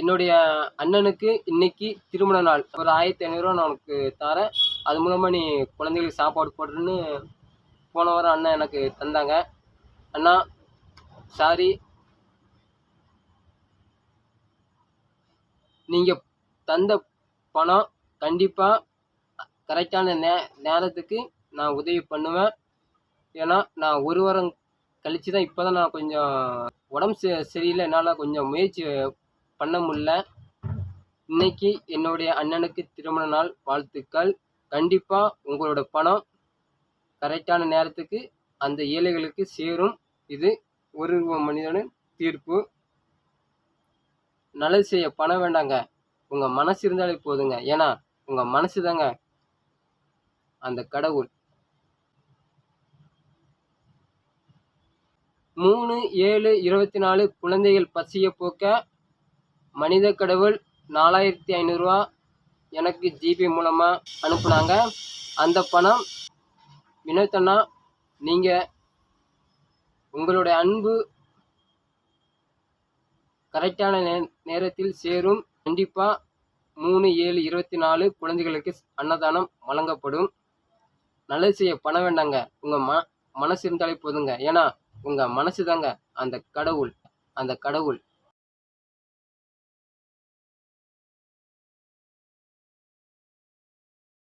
என்னுடைய அண்ணனுக்கு இன்னைக்கு திருமண நாள். ஒரு ஆயிரத்தி ஐநூறுரூவா நான் உனக்கு தரேன். அது மூலமாக நீ குழந்தைகளுக்கு சாப்பாடு போடுறேன்னு போன வாரம் அண்ணன் எனக்கு தந்தாங்க. அண்ணா சாரி நீங்கள் தந்த பணம் கண்டிப்பாக கரெக்டான நே நேரத்துக்கு நான் உதவி பண்ணுவேன். ஏன்னா நான் ஒரு வாரம் கழிச்சு தான் இப்போ தான் நான் கொஞ்சம் உடம்பு ச சரியில்லை. என்னால் கொஞ்சம் முயற்சி பண்ண முடியல. இன்னைக்கு என்னுடைய அண்ணனுக்கு திருமண நாள். வாழ்த்துக்கள். கண்டிப்பாக உங்களோட பணம் கரெக்டான நேரத்துக்கு அந்த ஏழைகளுக்கு சேரும். இது ஒரு மனிதனின் தீர்ப்பு. நல்லது செய்ய பணம் வேண்டாங்க. உங்கள் மனசு இருந்தாலே போதுங்க. ஏன்னா உங்கள் மனசு தாங்க அந்த கடவுள். மூணு ஏழு இருபத்தி நாலு குழந்தைகள் பசிய போக்க மனித கடவுள் நாலாயிரத்தி ஐநூறுரூவா எனக்கு ஜிபே மூலமாக அனுப்புனாங்க. அந்த பணம் வினோத்தண்ணா நீங்கள் உங்களுடைய அன்பு கரெக்டான நே நேரத்தில் சேரும். கண்டிப்பாக மூணு ஏழு இருபத்தி நாலு குழந்தைகளுக்கு அன்னதானம் வழங்கப்படும். நல்லது செய்ய பணம் வேண்டாங்க. உங்கள் ம மனசு இருந்தாலே போதுங்க. ஏன்னா உங்கள் மனசு தாங்க அந்த கடவுள். அந்த கடவுள்.